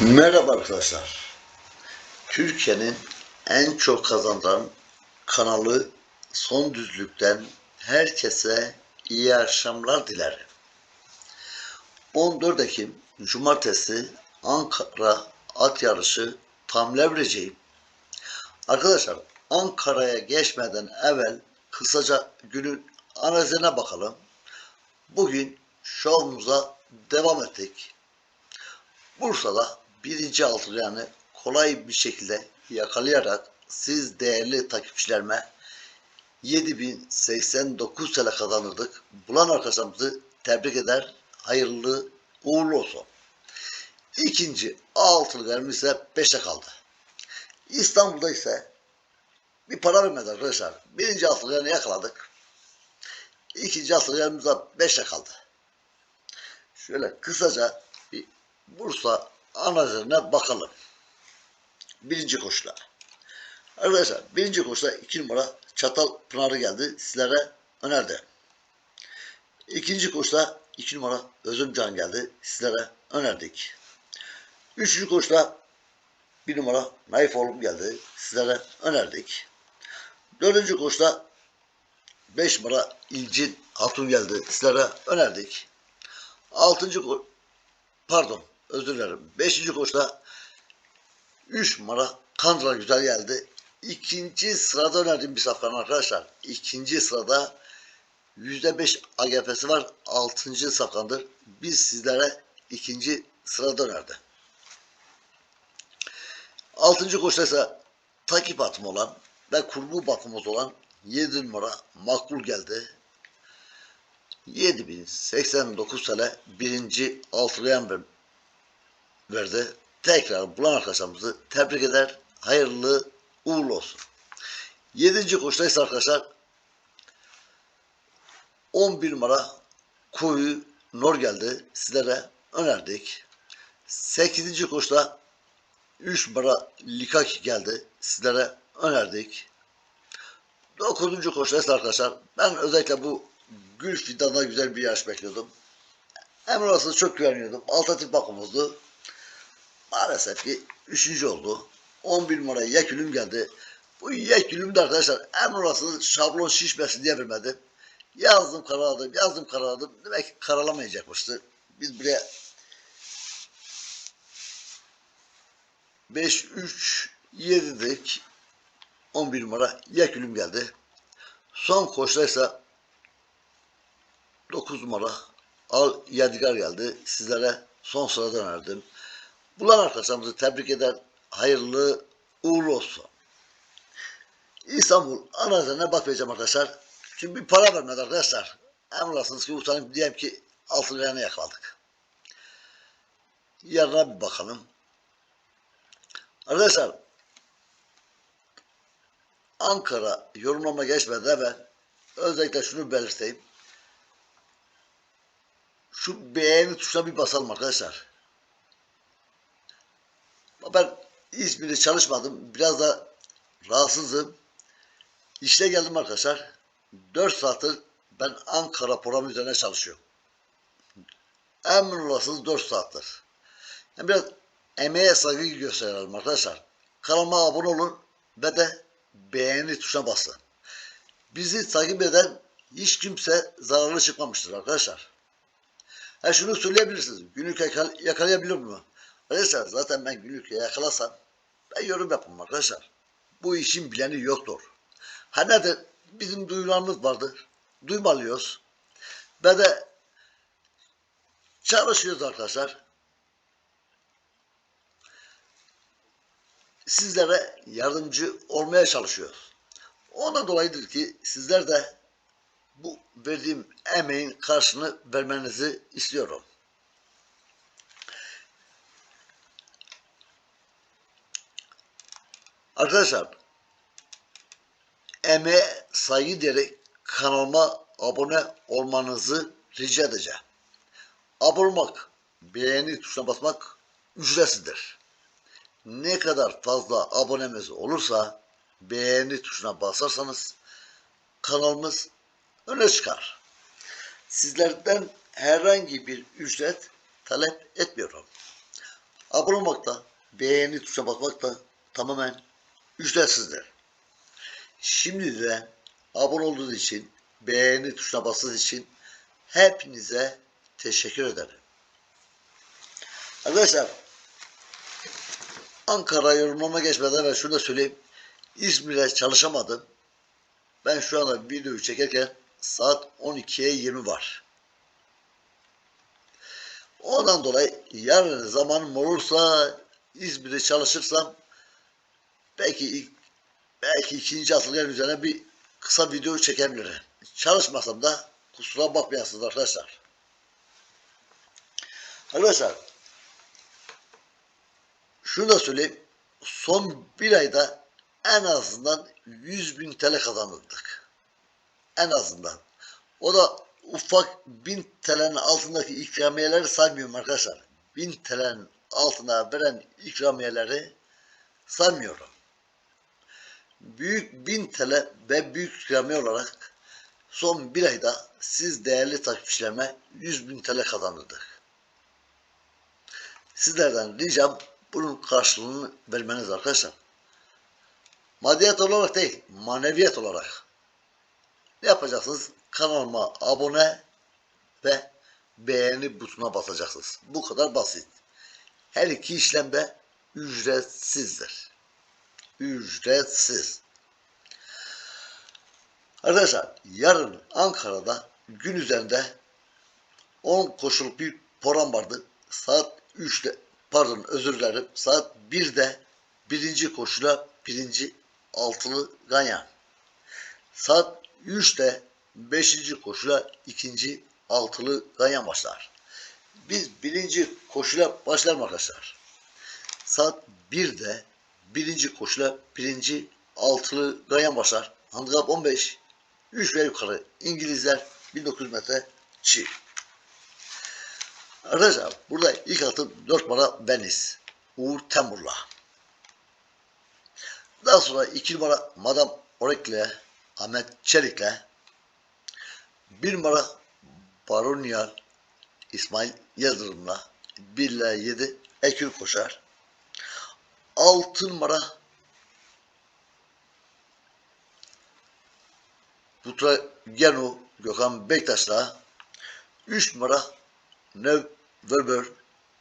Merhaba arkadaşlar. Türkiye'nin en çok kazanan kanalı Son Düzlük'ten herkese iyi akşamlar dilerim. 14 Ekim Cumartesi Ankara at yarışı tam levreceğim. Arkadaşlar Ankara'ya geçmeden evvel kısaca günün analizine bakalım. Bugün şovumuza devam ettik. Bursa'da birinci altı yani kolay bir şekilde yakalayarak siz değerli takipçilerime 7089 TL kazanırdık. Bulan arkadaşlarımızı tebrik eder. Hayırlı uğurlu olsun. İkinci altılı vermiş ise 5'e kaldı. İstanbul'da ise bir para vermedi arkadaşlar. Birinci altılı yerini yakaladık. İkinci altılı yerimiz 5'e kaldı. Şöyle kısaca bir Bursa analizine bakalım. Birinci koşuda. Arkadaşlar birinci koşuda iki numara Çatal Pınarı geldi. Sizlere önerdi. İkinci koşuda iki numara Özümcan geldi. Sizlere önerdik. Üçüncü koşuda bir numara Naif oğlum geldi. Sizlere önerdik. Dördüncü koşuda beş numara İlcin Hatun geldi. Sizlere önerdik. Altıncı pardon özür dilerim. Beşinci koşuda 3 numara Kandıra güzel geldi. İkinci sırada önerdiğim bir safkan arkadaşlar. İkinci sırada %5 AGF'si var. Altıncı safkandır. Biz sizlere ikinci sırada önerdi. Altıncı koşuda ise takip atımı olan ve kurgu bakımımız olan 7 numara makbul geldi. 7089 TL birinci altılayan verdi. Tekrar bulan arkadaşlarımızı tebrik eder. Hayırlı uğurlu olsun. Yedinci koşudaysa arkadaşlar 11 numara Koyu Nor geldi. Sizlere önerdik. 8. koşuda 3 numara Likaki geldi. Sizlere önerdik. 9. koşudaysa arkadaşlar ben özellikle bu Gül Fidan'da güzel bir yarış bekliyordum. Emre Aslı çok güveniyordum. Alternatif bakımızdı. Maalesef ki üçüncü oldu. 11 numaraya Yekülüm geldi. Bu Yekülüm de arkadaşlar Emre Aslı şablon şişmesin diye. Yazdım karaladım, yazdım karaladım. Demek ki karalamayacakmıştı. Biz buraya 5 3 7 dedik. 11 numara Yekülüm geldi. Son koşudaysa 9 numara Al Yadigar geldi. Sizlere son sırada önerdim. Bulan arkadaşlarımızı tebrik eder. Hayırlı uğurlu olsun. İstanbul analizine bakmayacağım arkadaşlar. Çünkü bir para vermedi arkadaşlar. Emrasınız ki utanıp diyelim ki altın ayağına yakaladık. Yarına bir bakalım. Arkadaşlar Ankara yorumlama geçmeden evvel özellikle şunu belirteyim. Şu beğeni tuşuna bir basalım arkadaşlar. Ben İzmir'de çalışmadım. Biraz da rahatsızım. İşte geldim arkadaşlar. 4 saattir ben Ankara programı üzerine çalışıyorum. Emin olasınız 4 saattir. Yani biraz emeğe saygı gösterelim arkadaşlar. Kanalıma abone olun ve de beğeni tuşuna basın. Bizi takip eden hiç kimse zararlı çıkmamıştır arkadaşlar. Ha şunu söyleyebilirsiniz. Günlük yakal yakalayabilir mi? Arkadaşlar zaten ben günlük yakalasam ben yorum yapmam arkadaşlar. Bu işin bileni yoktur. Ha nedir? Bizim duyularımız vardır. Duymalıyoruz. Ve de çalışıyoruz arkadaşlar. Sizlere yardımcı olmaya çalışıyoruz. Ondan dolayıdır ki sizler de bu verdiğim emeğin karşını vermenizi istiyorum. Arkadaşlar emeğe saygı diyerek kanalıma abone olmanızı rica edeceğim. Abone olmak, beğeni tuşuna basmak ücretsizdir. Ne kadar fazla abonemiz olursa beğeni tuşuna basarsanız kanalımız öne çıkar. Sizlerden herhangi bir ücret talep etmiyorum. abone olmak da, beğeni tuşuna basmak da tamamen ücretsizdir. Şimdi de abone olduğunuz için, beğeni tuşuna bastığınız için hepinize teşekkür ederim. Arkadaşlar Ankara yorumlama geçmeden ben şunu da söyleyeyim. İzmir'e çalışamadım. Ben şu anda videoyu çekerken saat 12'ye 20 var. Ondan dolayı yarın zamanım olursa İzmir'e çalışırsam belki ilk, belki ikinci atılgan üzerine bir kısa video çekebilirim. Çalışmasam da kusura bakmayasınız arkadaşlar. Arkadaşlar şunu da söyleyeyim. Son bir ayda en azından 100 bin TL kazanırdık. En azından. O da ufak 1000 TL'nin altındaki ikramiyeleri saymıyorum arkadaşlar. 1000 TL'nin altına veren ikramiyeleri saymıyorum. Büyük 1000 TL ve büyük ikramiye olarak son bir ayda siz değerli takipçilerime 100 bin TL kazandırdık. Sizlerden ricam bunun karşılığını vermeniz arkadaşlar. Maddiyat olarak değil, maneviyat olarak. Ne yapacaksınız? Kanalıma abone ve beğeni butonuna basacaksınız. Bu kadar basit. Her iki işlem de ücretsizdir. Ücretsiz. Arkadaşlar yarın Ankara'da gün üzerinde 10 koşuluk bir program vardı. Saat 3'te pardon özür dilerim. Saat 1'de birinci koşula birinci altılı ganyan. Saat 3'te beşinci koşula ikinci altılı ganyan başlar. Biz birinci koşula başlar arkadaşlar. Saat 1'de birinci koşula birinci altılı ganyan başlar. Handikap 15. 3 ve yukarı İngilizler 1900 metre çi. Arkadaşlar burada ilk atım 4 numara Beniz. Uğur Temur'la. Daha sonra 2 numara Madame Orek'le Ahmet Çelik'le 1 numara Baronyal İsmail Yıldırım'la 1 ile 7 Ekül koşar. 6 numara Butra Genu Gökhan Bektaş'la 3 numara Nev Verber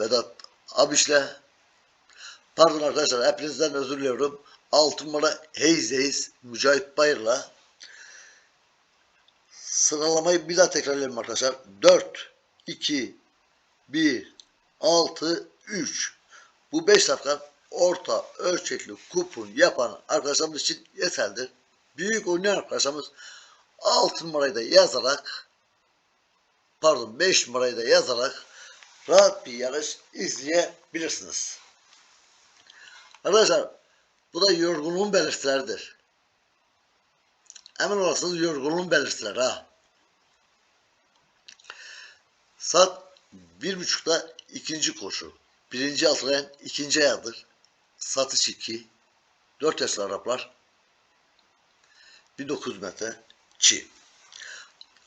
Vedat Abiş'le pardon arkadaşlar hepinizden özür diliyorum. 6 numara Heyzeyiz Mücahit Bayır'la sıralamayı bir daha tekrarlayalım arkadaşlar. 4 2 1 6 3 bu 5 safkan orta ölçekli kupon yapan arkadaşlarımız için yeterlidir. Büyük oynayan arkadaşlarımız 6 numarayı da yazarak pardon 5 numarayı da yazarak rahat bir yarış izleyebilirsiniz. Arkadaşlar bu da yorgunluğun belirtileridir. Emin olasınız yorgunluğun belirtileri ha. Saat bir buçukta ikinci koşu. Birinci atlayan ikinci ayağıdır. Satış 2. 4 yaşlı Araplar. 1900 metre çi.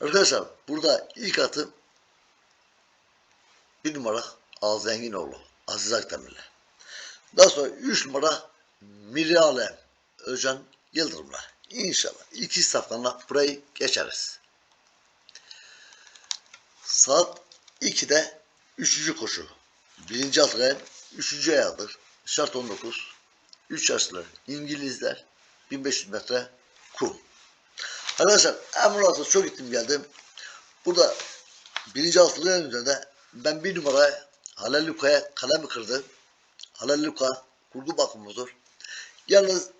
Arkadaşlar burada ilk atım bir numara Ağız Zenginoğlu. Aziz Akdemir'le. Daha sonra 3 numara Miri Özcan Yıldırım'la. İnşallah iki safkanla burayı geçeriz. Saat 2'de 3. koşu. Birinci atlayan 3. ayağıdır. Şart 19. 3 yaşlı İngilizler 1500 metre kum. Arkadaşlar Emrah'ta çok gittim geldim. Burada birinci altılığın üzerinde ben bir numara Halil Luka'ya kalemi kırdım. Halil Luka kurgu bakımıdır. Yalnız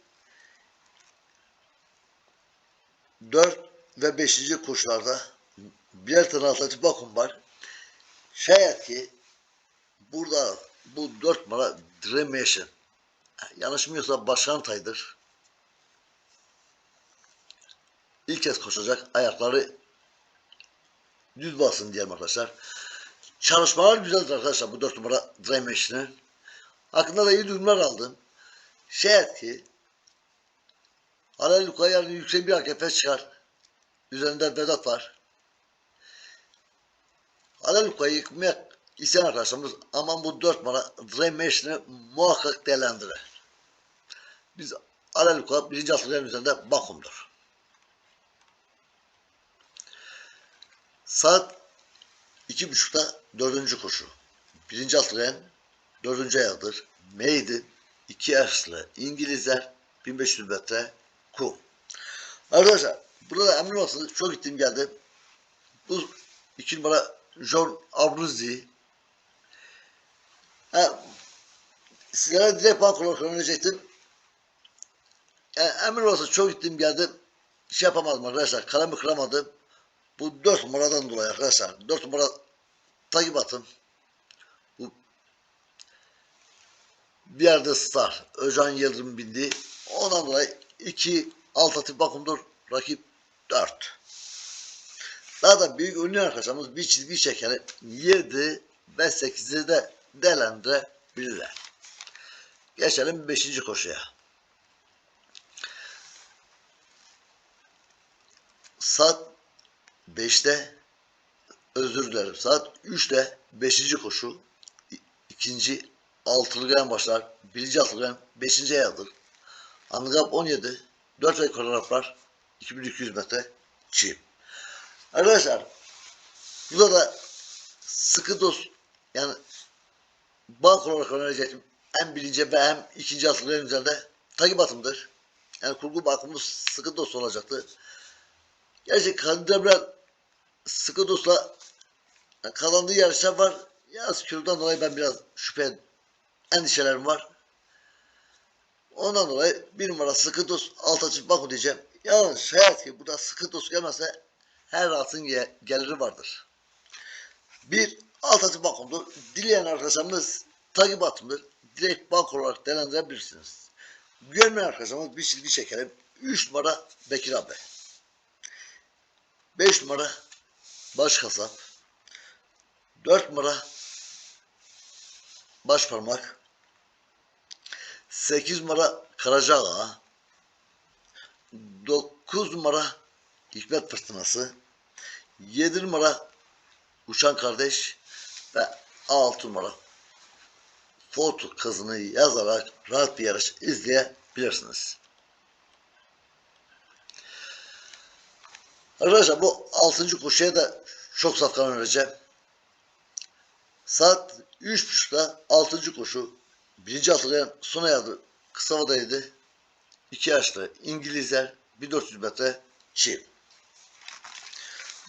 4 ve 5. koşularda birer tane atletik bakım var. Şayet ki burada bu 4 numara Dreamation yanlış mı yoksa Başkan Tay'dır. İlk kez koşacak ayakları düz basın diyelim arkadaşlar. Çalışmalar güzeldir arkadaşlar bu 4 numara Dreammation'ın. Hakkında da iyi duyumlar aldım. Şayet ki Halil Luka'ya yüksek bir AKP çıkar. Üzerinde Vedat var. Halil Luka'yı yıkmaya isteyen arkadaşlarımız aman bu 4 numara Dream Machine'i muhakkak değerlendirir. Biz alel kulak birinci altılıların üzerinde bakumdur. Saat iki buçukta dördüncü koşu. Birinci altılıyan dördüncü ayağıdır. Maiden iki yaşlı İngilizler 1500 metre kum. Arkadaşlar burada emin olsanız çok gittim geldim. Bu iki numara John Abruzzi. Ha, sizlere direkt olarak önerecektim. Yani emin olsanız çok gittim geldim. Şey yapamadım arkadaşlar. Kalemi kıramadım. Bu dört numaradan dolayı arkadaşlar. Dört numara takip atın. Bu bir yerde star. Özcan Yıldırım bindi. Ondan dolayı iki alt atı bakımdır. Rakip dört. Daha da büyük ünlü arkadaşlarımız bir çizgi çekeri 7 ve 8'i de değerlendirebilirler. Geçelim 5. koşuya. Saat 5'te özür dilerim. Saat 3'te 5. koşu ikinci altılı gen başlar. Birinci altılı gen 5. ayağıdır. Handikap 17. 4 ay koreograflar 2200 metre çift. Arkadaşlar burada da sıkı dost yani bank olarak önerecektim. Hem birinci ve hem ikinci atlıların üzerinde takip atımdır. Yani kurgu bakımımız sıkı dost olacaktı. Gerçi Kandemir sıkı dostla yani kazandığı yarışlar var. Yaz kilodan dolayı ben biraz şüphe endişelerim var. Ondan dolayı bir numara sıkı dost alt açıp bakın diyeceğim. Yalnız şayet ki burada sıkı dost gelmezse her altın ge- geliri vardır. Bir alt açıp bakımdır. Dileyen arkadaşlarımız takip atımdır. Direkt bank olarak değerlendirebilirsiniz. Görmeyen arkadaşlarımız bir çizgi çekelim. 3 numara Bekir abi. 5 numara baş kasap. 4 numara baş parmak. 8 numara Karaca Ağa. 9 numara Hikmet Fırtınası. 7 numara Uçan Kardeş ve 6 numara Foto kızını yazarak rahat bir yarış izleyebilirsiniz. Arkadaşlar bu 6. koşuya da çok safkan önereceğim. Saat 3.30'da 6. koşu. Birinci atlayan son ayağı kısa havadaydı. 2 yaşlı İngilizler 1400 metre çift.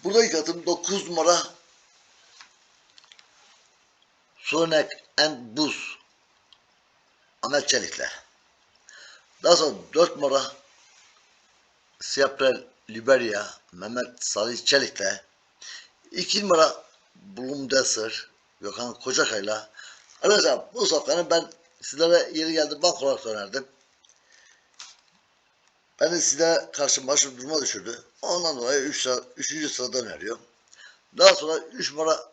Burada ilk atım 9 numara Sonek and Buz Ahmet Çelik'le. Daha sonra 4 numara Siyaprel Liberia Mehmet Salih Çelik'le. 2 numara Blumdesser Gökhan Kocakay'la. Arkadaşlar bu safkanı ben sizlere yeri geldi bank olarak önerdim. Ben de size karşı başım duruma düşürdü. Ondan dolayı 3 sıra, 3. sırada öneriyorum. Daha sonra 3 numara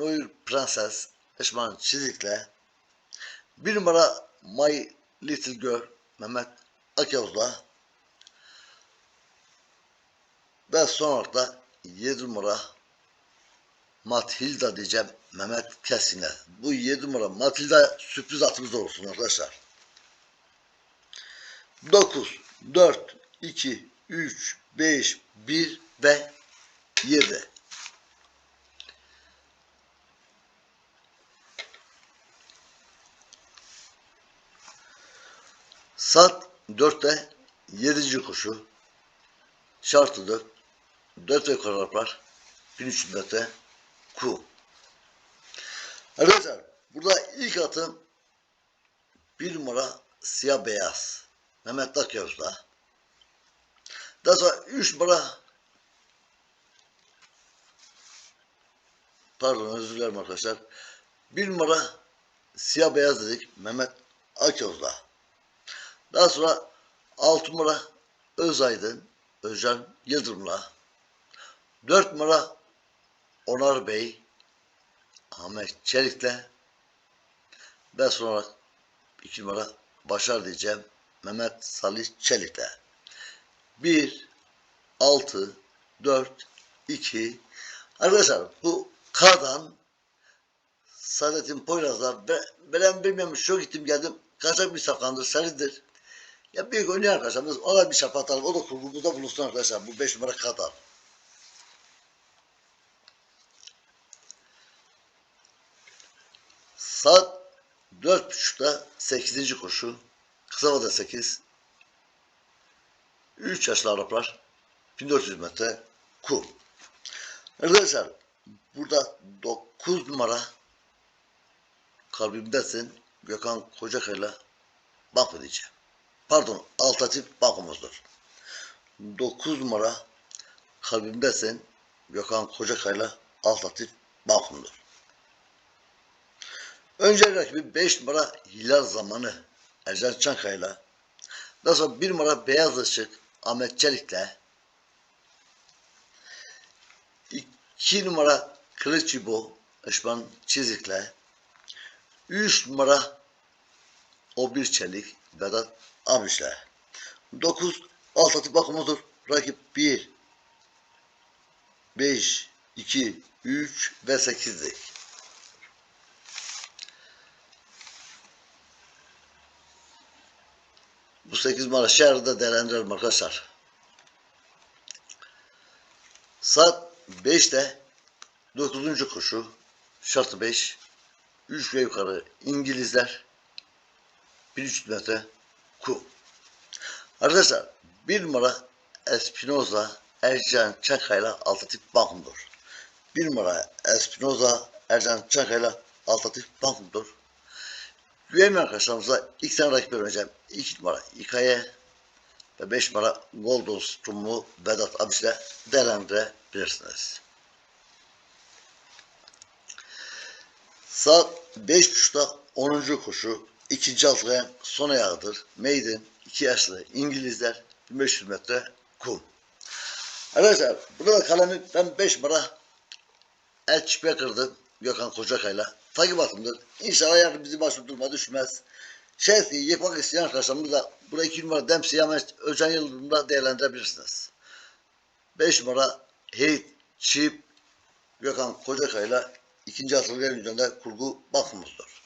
Noir Prenses Eşman Çizik'le 1 numara My Little Girl Mehmet Akyavuz'la ve son olarak da 7 numara Matilda diyeceğim Mehmet Kesin'e. Bu 7 numara Matilda sürpriz atımız olsun arkadaşlar. 9, 4, 2, 3, 5, 1 ve 7. Saat 4'te 7. koşu. Şartı 4. 4 ve koreograflar. 1300 metre ku. Arkadaşlar burada ilk atım bir numara siyah beyaz. Mehmet Akyavuz'da. Daha sonra 3 numara pardon özür dilerim arkadaşlar. Bir numara siyah beyaz dedik Mehmet Akyavuz'da. Daha sonra 6 numara Özaydın Özcan Yıldırım'la 4 numara Onar Bey Ahmet Çelik'le ve sonra 2 numara Başar diyeceğim Mehmet Salih Çelik'le 1 6 4 2 Arkadaşlar bu K'dan Saadettin Poyraz'la be, ben bilmiyorum şu gittim geldim. Kaçak bir safkandır, sarıdır. Ya büyük oynayan arkadaşlarımız ona bir şap atalım. O da kurgumuzda bulunsun arkadaşlar. Bu 5 numara kadar. Saat dört buçukta 8. koşu. Kısa vada 8. 3 yaşlı Araplar 1400 metre kum. Arkadaşlar burada 9 numara kalbimdesin Gökhan Kocakay'la bak diyeceğim. Pardon alternatif bankomuzdur. 9 numara kalbimdesin Gökhan Kocakay'la alternatif bankomdur. Önce rakibi 5 numara Hilal Zamanı Ercan Çankaya'yla daha sonra 1 numara Beyaz Işık Ahmet Çelik'le 2 numara Kılıç İbo Işman Çizik'le 3 numara O Bir Çelik Vedat Amiş'le 9 alt atı bakımıdır. Rakip 1 5 2 3 ve 8'dik. Bu 8 numara şehirde değerlendirelim arkadaşlar. Saat 5'te 9. koşu şartı 5 3 ve yukarı İngilizler 1300 metre kum. Arkadaşlar bir numara Espinoza Ercan Çankaya'yla alternatif bankumdur. Bir numara Espinoza Ercan Çankaya'yla alternatif bankumdur. Güvenli arkadaşlarımıza ilk tane rakip vereceğim. 2 numara İK'ye ve 5 numara Golden Strum'u Vedat Abis'le değerlendirebilirsiniz. Saat 5.30'da 10. koşu ikinci altılayan son ayağıdır. Maiden 2 yaşlı İngilizler 1500 metre kum. Arkadaşlar burada kalemi ben 5 numara El Çipe kırdım Gökhan Kocakay'la. Takip atımdır. İnşallah yarın bizi başvuru duruma düşmez. Şerfi yapmak isteyen arkadaşlarımız da burada 2 numara Dempsey ama Özcan Yıldırım'da değerlendirebilirsiniz. 5 numara Heyt Çip Gökhan Kocakay'la ikinci atılgan üzerinde kurgu bakımızdır.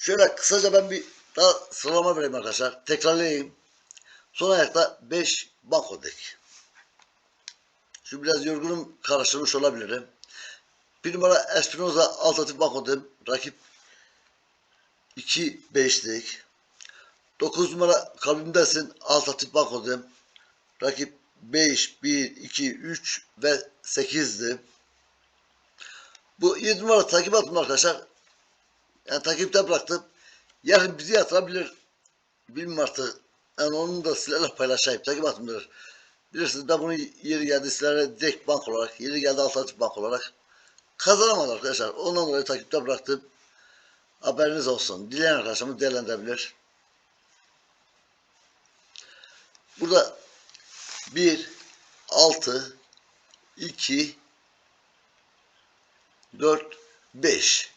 Şöyle kısaca ben bir daha sıralama vereyim arkadaşlar. Tekrarlayayım. Son ayakta 5 banko dek. Şu biraz yorgunum karıştırmış olabilirim. Bir numara Espinoza Alternatif Banko'dayım. Rakip 2 5'lik. 9 numara Kalbimdesin Alternatif Banko'dayım. Rakip 5, 1, 2, 3 ve 8'di. Bu 7 numara takip attım arkadaşlar. Yani takipte bıraktım. Yarın bizi yatırabilir. Bilmiyorum artık. Yani onu da sizlerle paylaşayım. Takip attımdır. Bilirsiniz ben bunu yeri geldi sizlere direkt bank olarak, yeri geldi alternatif bank olarak kazanamadı arkadaşlar. Ondan dolayı takipte bıraktım. Haberiniz olsun. Dileyen arkadaşlarımız değerlendirebilir. Burada 1, 6, 2, 4, 5.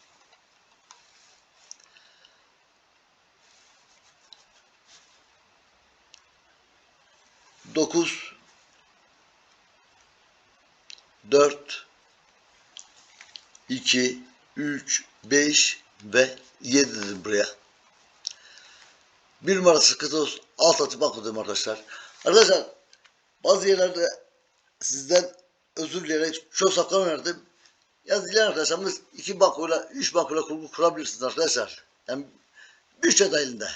Dokuz, dört, iki, üç, beş ve yedi dedim buraya. Bir numarası kıtos alt atı bakmadım arkadaşlar. Arkadaşlar bazı yerlerde sizden özür dileyerek çok saklan verdim. Ya dileyen arkadaşlarımız iki bankoyla, üç bankoyla kurgu kurabilirsiniz arkadaşlar. Yani bütçe dahilinde.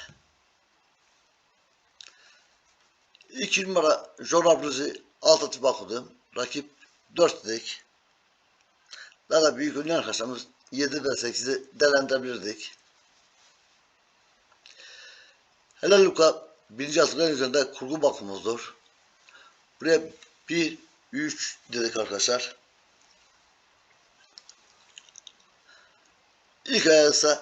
İki numara John Abruz'i alt atı bakmadım. Rakip dört dedik. Daha da büyük oynayan arkadaşlarımız 7 ve 8'i değerlendirebilirdik. Helal Luka birinci asırların üzerinde kurgu bakımızdır. Buraya 1, 3 dedik arkadaşlar. İlk ayağı ise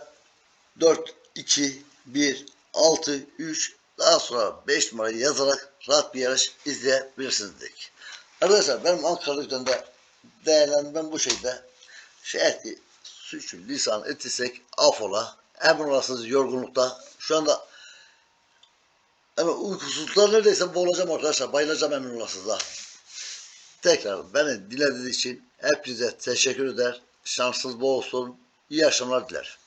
4, 2, 1, 6, 3 daha sonra 5 numarayı yazarak rahat bir yarış izleyebilirsiniz dedik. Arkadaşlar benim Ankara üzerinde değerlendirmem bu şekilde. Şey etti, suçu lisan etirsek affola. Emin olasınız yorgunlukta. Şu anda yani uykusuzluklar neredeyse boğulacağım arkadaşlar. Bayılacağım emin. Tekrar beni dinlediğiniz için hepinize teşekkür eder. Şansınız bol olsun. İyi akşamlar diler.